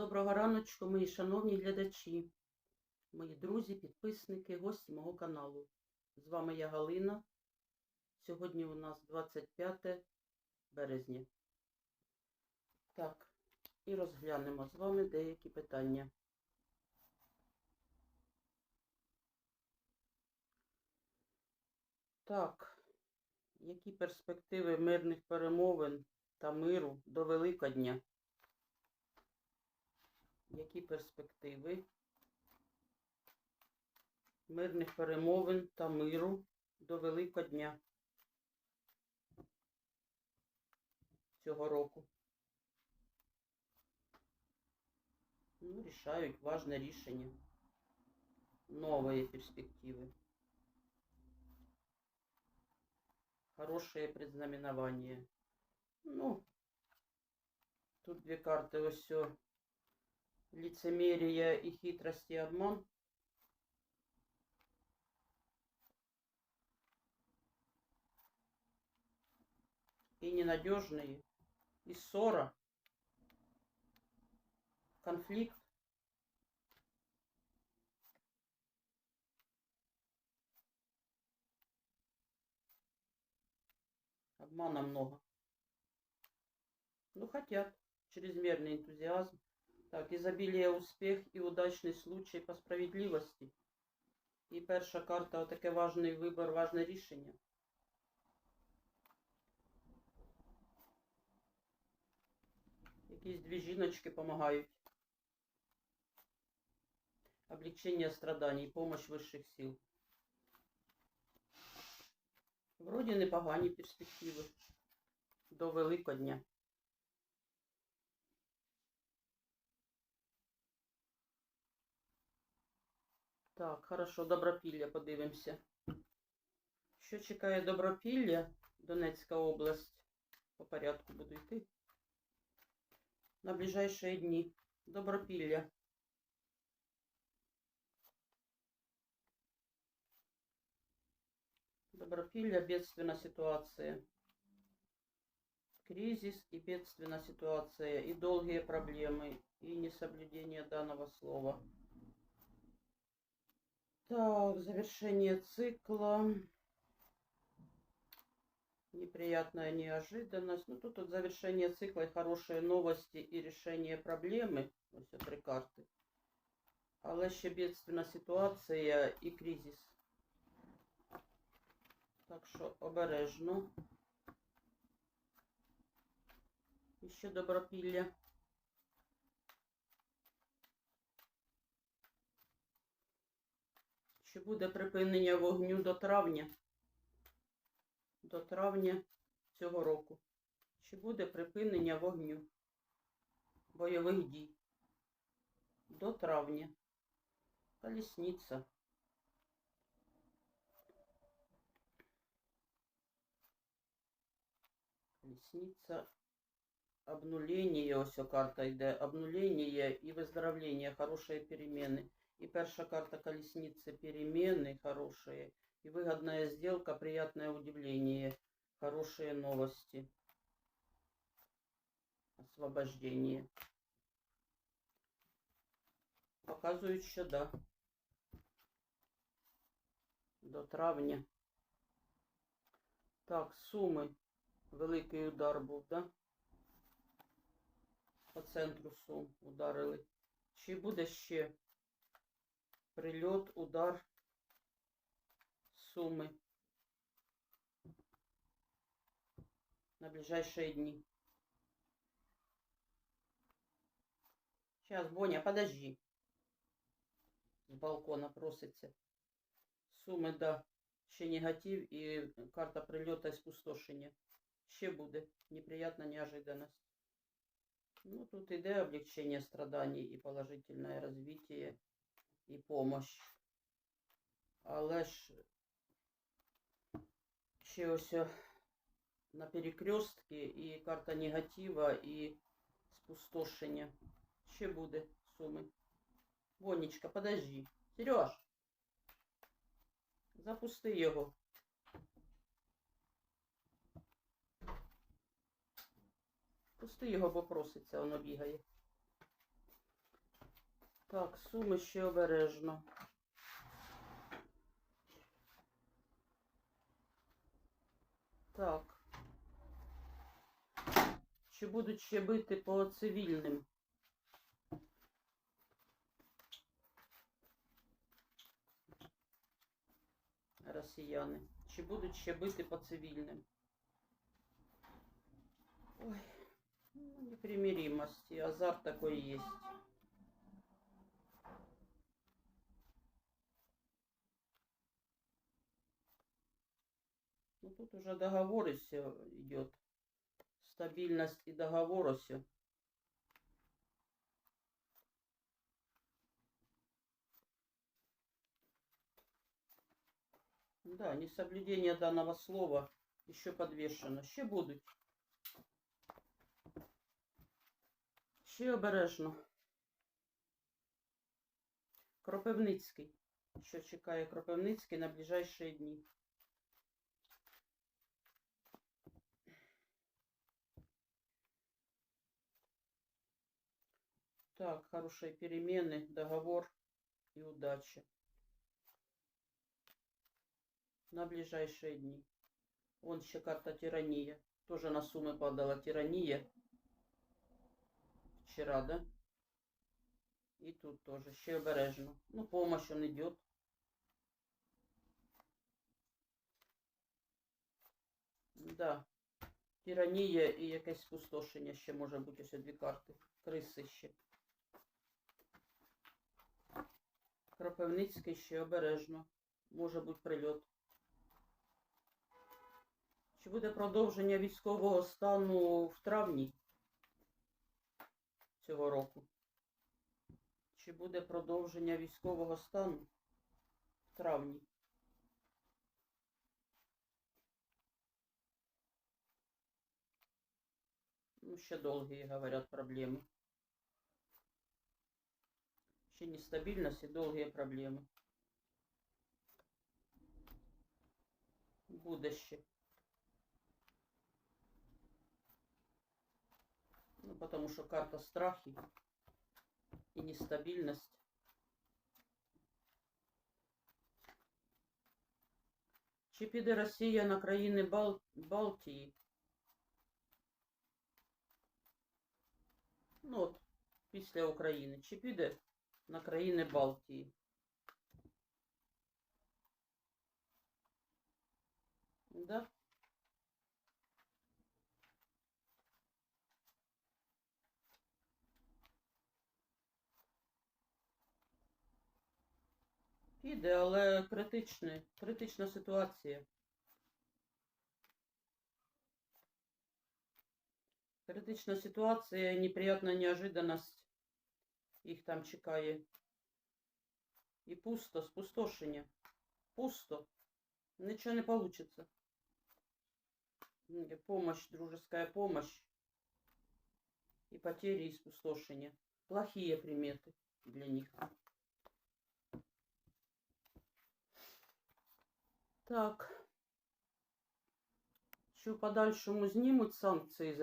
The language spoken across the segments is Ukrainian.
Доброго раночку, мої шановні глядачі, мої друзі, підписники, гості мого каналу. З вами я Галина. Сьогодні у нас 25 березня. Так, і розглянемо з вами деякі питання. Так, які перспективи мирних перемовин та миру до Великодня? Які перспективи мирних перемовин та миру до Великодня цього року? Ну, рішають важне рішення. Новые перспективы. Хорошее предзнаменование. Ну, тут две карты, ось все. Лицемерие и хитрость и обман. И ненадежные. И ссора. Конфликт. Обмана много. Ну, хотят. Чрезмерный энтузиазм. Так, изобилие, успех і удачний случай по справедливості. І перша карта отаке важний вибір, важне рішення. Якісь дві жіночки допомагають. Облегчение страданий, помощь высших сил. Вроді непогані перспективи до Великодня. Так, хорошо, Добропілля подивимося. Що чекає Добропілля, Донецька область? По порядку буду йти. На ближайшие дні. Добропілля. Добропілля, бедственная ситуация. Кризис и бедственная ситуация, и долгие проблемы, и несоблюдение данного слова. Так, завершение цикла. Неприятная неожиданность. Ну, тут, вот завершение цикла, и хорошие новости и решение проблеми. Ось три карти. Але ще бедственна ситуація і кризис. Так що обережно. І ще добропілля. Чи буде припинення вогню до травня? До травня цього року. Чи буде припинення вогню бойових дій? До травня. Колесниця. Колесниця. Обнуление, ось карта йде. Обнуление і выздоровление, хорошие перемены. И перша карта колесницы перемены хорошие. И выгодная сделка, приятное удивление. Хорошие новости. Освобождение. Показують, що да. До травня. Так, суми. Великий удар був, да? По центру сум ударили. Чи буде ще прильот, удар, суми на ближайшие дни. Сейчас, Боня, подожди. С балкона проситься. Суми, да. Ще негатив і карта прильота і спустошення. Ще буде неприятна неожиданность. Ну, тут іде облегчение страданий і положительное развитие і помощь. Але ж ще ось на перекрестки і карта негатива, і спустошення. Ще буде суми. Вонечка, подожди. Сереж, запусти його. Пусти його, бо проситься, воно бігає. Так, суми ще обережно. Так. Чи будуть ще бити по цивільним? Росіяни. Чи будуть ще бити по цивільним? Ой, ну, непримиримость. И азарт такой есть. Ну тут уже договоры все идет. Стабильность и договора все. Да, несоблюдение данного слова еще подвешено. Ще будуть. Ще обережно. Кропивницький. Що чекає Кропивницький на ближайшие дні? Так, хорошие перемены, договор и удача. На ближайшие дни. Вон еще карта тирания. Тоже на суммы падала тирания. Вчера, да? И тут тоже. Ще обережно. Ну, помощь он идет. Да. Тиранія і якесь спустошення ще може бути ось дві карти. Криси ще. Кропивницький ще обережно. Може бути прильот. Чи буде продовження військового стану в травні цього року? Чи буде продовження військового стану в травні? Ну, ще довгі, говорят, проблеми. Ще нестабільність і довгі проблеми. Буде ще. Ну, потому что карта страхи и нестабильность. Чи піде Росія на країни Бал... Балтії? Ну от, після України. Чи піде на країни Балтії? Да? Піде, але критичне, критична ситуація. Критична ситуація, неприятна неожиданность. Їх там чекає. І пусто, спустошення. Пусто. Нічого не получится. М, Помощь, дружеская помощь. И потери, и спустошения. Плохие приметы для них. Так. Чи в подальшому знімуть санкції з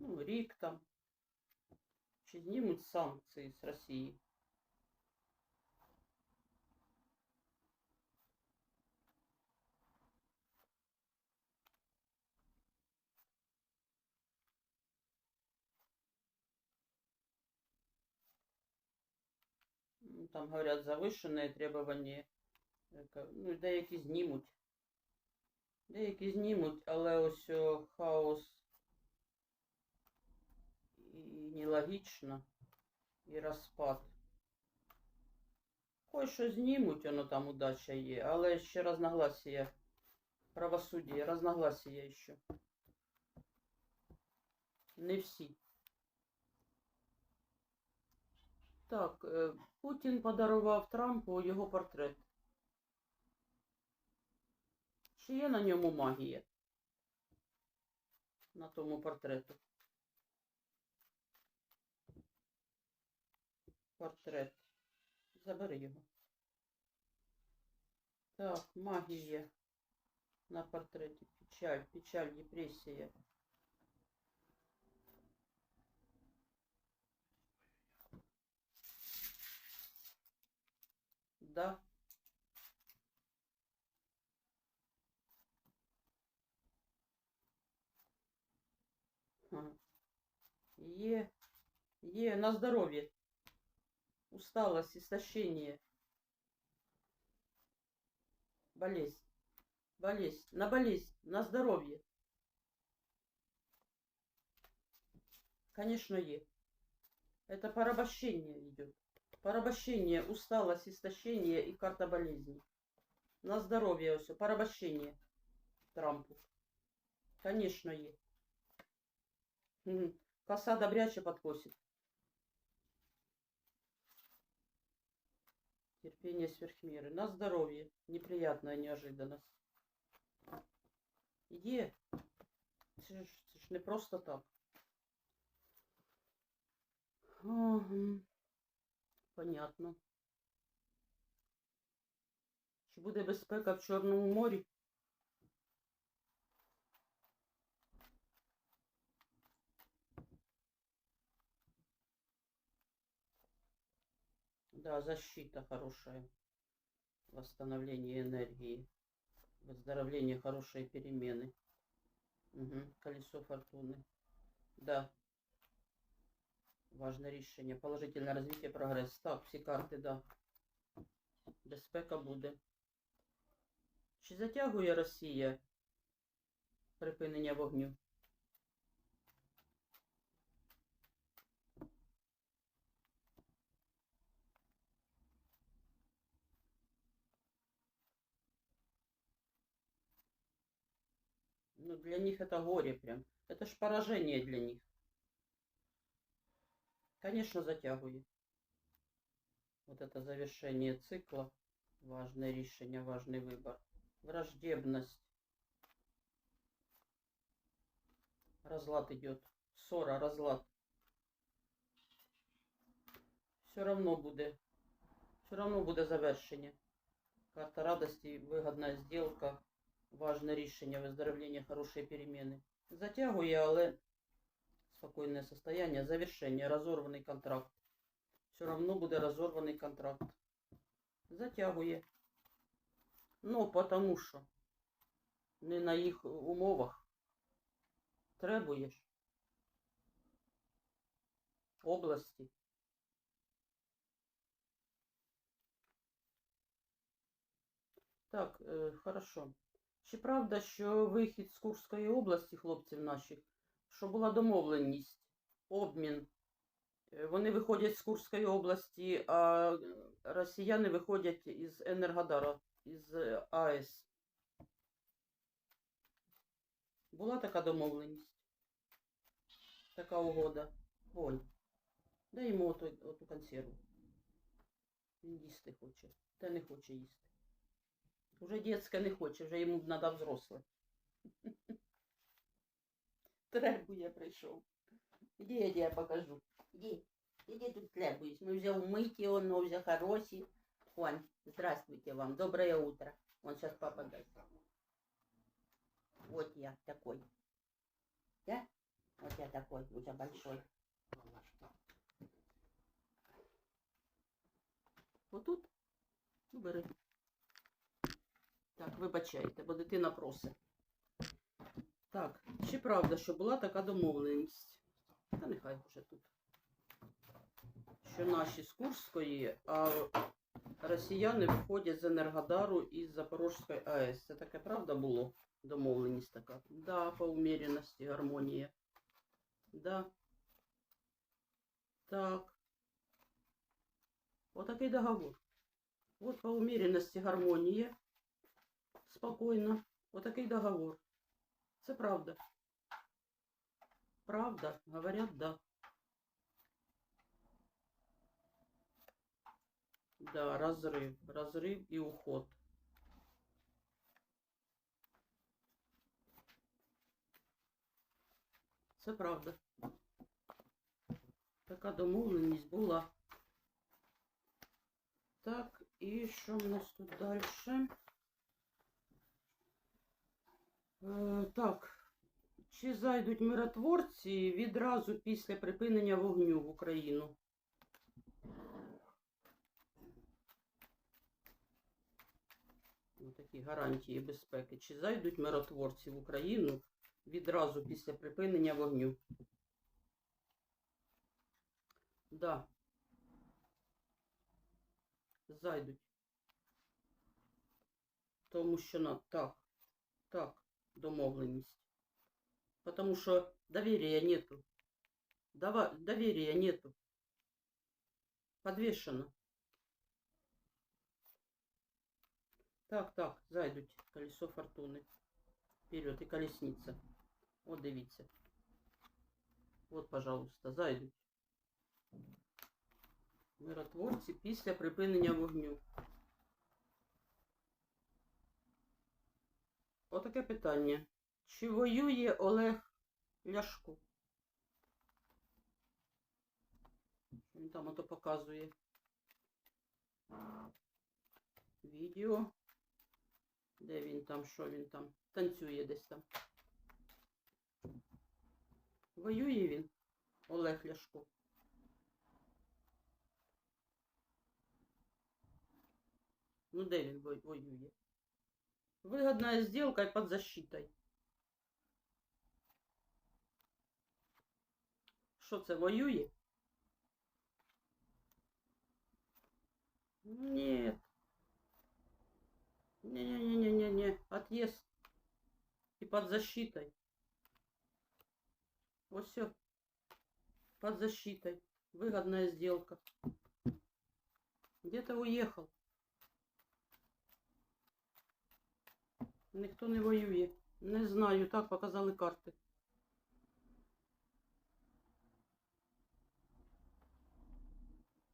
Ну, рік там. Чи знімуть санкції з Росії? Ну, Там говорят завышенные требування. Яка- Ну, деякі знімуть. Деякі знімуть, але ось о, хаос і нелогічно, і розпад. Кое що знімуть, воно там удача є, але ще разногласія. Правосуддя, разногласія ще. Не всі. Так, е, Путін подарував Трампу його портрет. Чи є на ньому магія? На тому портрету. портрет. Забери його. Так, магія на портреті. Печаль, печаль, депресія. Да. Є, є, на здоров'я. Усталость, истощение. Болезнь. Болезнь. На болезнь. На здоровье. Конечно, е. Это порабощение идет. Порабощение, усталость, истощение и карта болезни. На здоровье все. Порабощение Трампу. Конечно, е. Коса добряче подкосит. Терпение сверхмеры. На здоровье. Неприятная неожиданность. Иди. Це ж, це ж не просто так. Ага. Понятно. Чи буде безпека в Чорному морі? Да, защита хорошая. Восстановление энергии. Выздоровление, хорошие перемены. Угу. Колесо фортуны. Да. Важне рішення. Положительне розвиття, прогрес. Так, всі карти, да. Безпека буде. Чи затягує Росія припинення вогню? Ну, для них это горе прям. Это ж поражение для них. Конечно, затягує. Вот это завершение цикла. Важное решение, важный выбор. Враждебность. Разлад идет. Ссора, разлад. Все равно буде. Все равно буде завершення. Карта радости, выгодная сделка. Важне рішення, виздоровлення, хороші переміни. Затягує, але спокійне состояние, завершення, розорваний контракт. Все равно буде розорваний контракт. Затягує. Ну, потому що не на їх умовах. Требуєш. Області. Так, е, хорошо. Чи правда, що вихід з Курської області хлопців наших, що була домовленість, обмін? Е, Вони виходять з Курської області, а росіяни виходять із Енергодара, із е, АЕС. Була така домовленість? Така угода. Ой, дай йому оту консерву. Він їсти хоче, та не хоче їсти. Уже детське не хоче, вже йому треба взросле. Требує прийшов. Іди, я тебе покажу. Іди, іди тут требуєш. Ми вже умиті, воно вже хороші. Вон, здравствуйте вам, доброе утро. Он сейчас папа даст. Вот я такой. Да? Вот я такой, уже большой. Вот тут? Ну, бери. Так, вибачайте, бо дитина просить. Так, чи правда, що була така домовленість? Та нехай вже тут. Що наші з Курської, а росіяни виходять з Енергодару із Запорожської АЕС. Це таке правда було? Домовленість така. Да, по умеренності, гармонія. Да. Так. Отакий договор. Вот по умеренности гармонія. Спокійно. Отакий договор. Це правда. Правда, говорят, да. Да, разрыв, разрыв и уход. Це правда. Така домовленість була. Так, і що в нас тут далі? Е, так, чи зайдуть миротворці відразу після припинення вогню в Україну? такі гарантії безпеки. Чи зайдуть миротворці в Україну відразу після припинення вогню? Да. Зайдуть. Тому що на так, так, домовленість. Потому що доверия нету. Дова... Доверия нету. Подвешено. Так, так, зайдуть. Колесо фортуни. Вперед і колесниця. От дивіться. От, пожалуйста, зайдуть. Миротворці після припинення вогню. Отаке питання. Чи воює Олег Ляшко? Він там ото показує. Відео. Де він там, що він там? Танцює десь там. Воює він, Олег Ляшко. Ну, де він воює? Выгодная сделка и под защитой. Що це воює? Нет. Не-не-не-не-не. Отъезд. И под защитой. Вот все. Под защитой. Выгодная сделка. Где-то уехал. Ніхто не воює. Не знаю, так показали карти.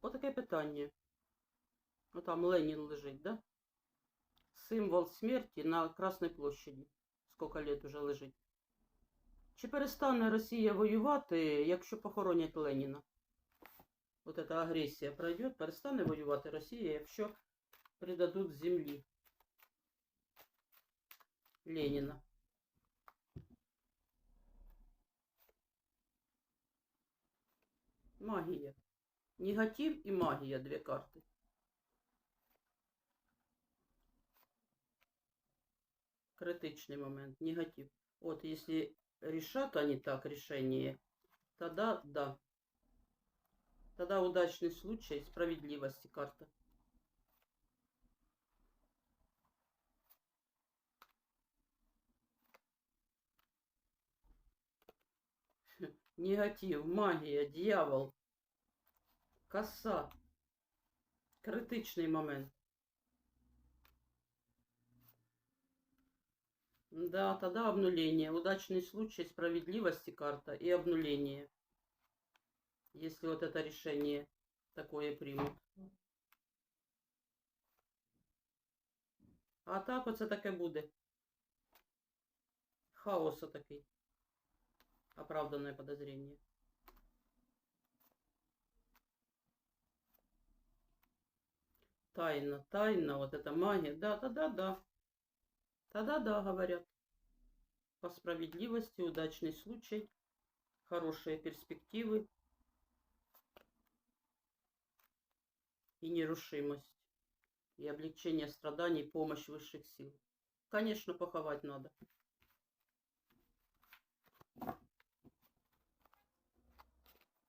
Отаке питання. Отам Ленін лежить, да? Символ смерті на Красній площаді. Скільки лет уже лежить. Чи перестане Росія воювати, якщо похоронять Леніна? От ця агресія пройде, перестане воювати Росія, якщо придадуть землі. Ленина. Магія. Негатив і магія дві карти. Критичний момент. Негатив. Вот если решат они так решение, тогда да. Тогда удачный случай справедливости карта. Негатив, магія, дьявол, коса. Критичний момент. Да, тогда обнуление. Удачный случай, справедливости карта и обнуление. Если вот это решение такое примут. А так оце таке буде. Хаос такий. Оправданное подозрение. Тайна, тайна, вот эта магия. Да, да, да, да. Тогда да, говорят. По справедливости, удачный случай, хорошие перспективы и нерушимость. И облегчение страданий, помощь высших сил. Конечно, поховать надо.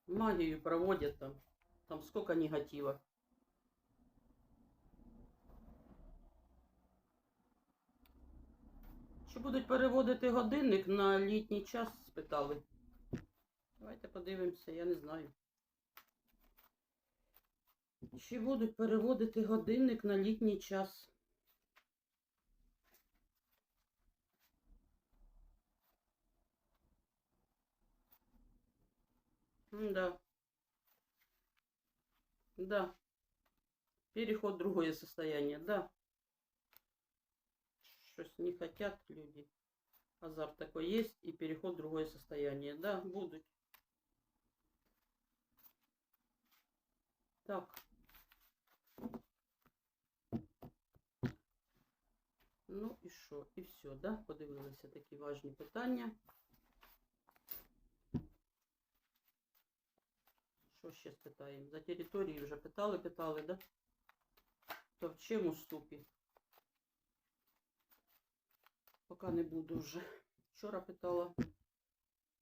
Магию проводят там. Там сколько негатива. Чи будуть переводити годинник на літній час? спитали. Давайте подивимося, я не знаю. Чи будуть переводити годинник на літній час? Да. Да. Переход в другое состояние, да. Что-то не хотят люди. Азарт такой есть и переход в другое состояние. Да, будут. Так. Ну і що? І все, да? Подивилися такі важні питання. Що ще спитаємо? За території вже питали, питали, да? То в чим уступі? поки не буду вже. Вчора питала.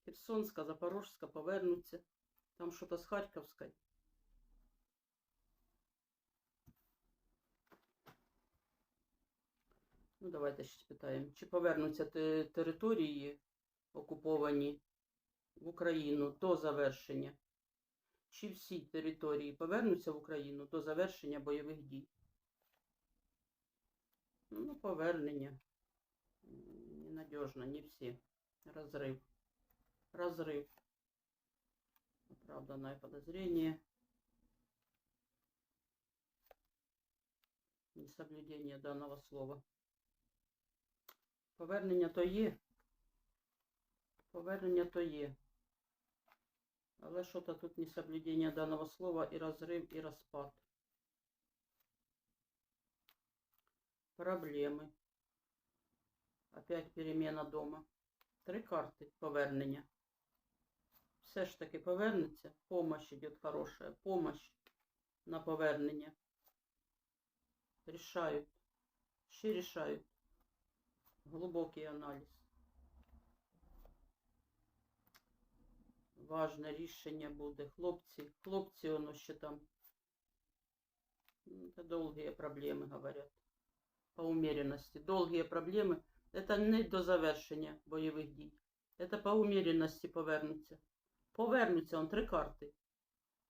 Херсонська, Запорожська повернуться. Там що-то з Харківської. Ну, давайте ще спитаємо. Чи повернуться території окуповані в Україну до завершення? Чи всі території повернуться в Україну до завершення бойових дій? Ну, повернення. Ненадежно, не всі. Разрыв. Разрыв. Оправданное подозрение. Несоблюдение данного слова. Повернення то є. Повернення то є. Але що-то тут несоблюдення даного слова і розрив, і розпад. Проблеми. Опять перемена дома. Три карти повернення. Все ж таки повернеться. Помощь идет хорошая. Помощь на повернення. Рішають. Ще рішають. Глибокий аналіз. Важне рішення буде. Хлопці, хлопці, воно ще там. Ну, Это долгие проблемы, говорят. По умеренности. Долгие проблемы. Это не до завершення бойових дій. Это по умеренности повернуться. Повернуться, он три карти.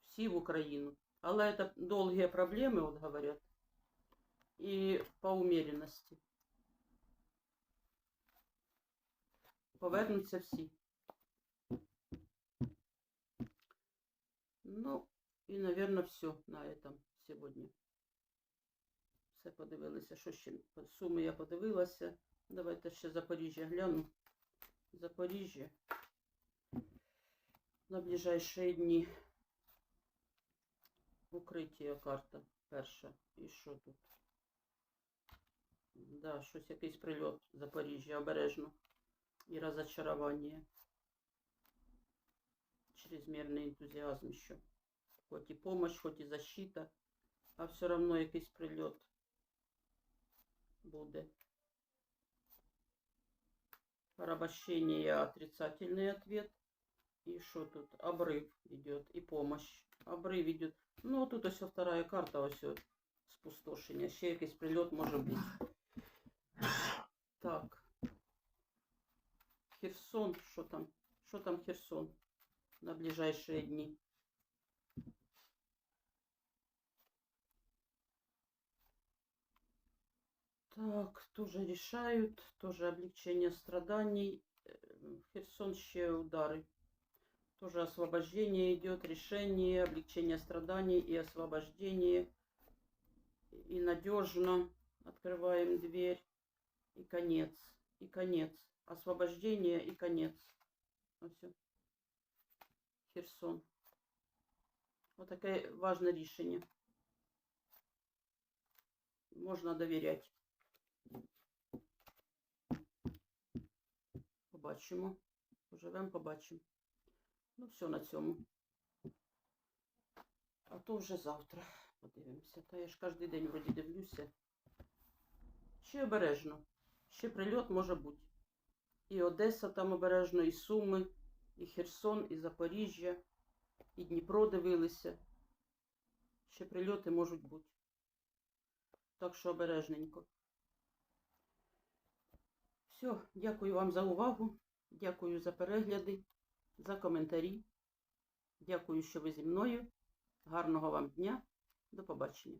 Всі в Україну. Але это довгі проблеми, от говорять. І по умеренности. Повернуться всі. Ну, і, наверное, все на этом сьогодні. Все подивилися. Що ще? Суми я подивилася. Давайте ще Запоріжжя гляну. Запоріжжя. На ближайшие дні. Укриття карта перша. І що тут? Да, щось якийсь прильот Запоріжжя обережно. І розочарування. Чрезмірний ентузіазм ще. Хоч і помощь, хоч і защита, а все равно якийсь прильот буде. Порабощение отрицательный ответ. И что тут? Обрыв идет. И помощь. Обрыв идет. Ну, тут ось вторая карта, ось от спустошення. Ще якийсь прильот може бути. Так. Херсон, що там? Що там Херсон На ближайшие дни? Так, тоже решают, тоже облегчение страданий. Э, Херсон ще удары. Тоже освобождение идет, решение, облегчение страданий и освобождение. И надежно открываем дверь. И конец. И конец. Освобождение и конец. Вот все. Херсон. Вот такое важное решение. Можно доверять. Побачимо. Поживемо, побачимо. Ну, все на цьому. А то вже завтра подивимося. Та я ж кожен день вроді дивлюся. Ще обережно. Ще прильот може бути. І Одеса там обережно, і Суми, і Херсон, і Запоріжжя, і Дніпро дивилися. Ще прильоти можуть бути. Так що обережненько. Все, дякую вам за увагу. Дякую за перегляди, за коментарі. Дякую, що ви зі мною. Гарного вам дня. До побачення.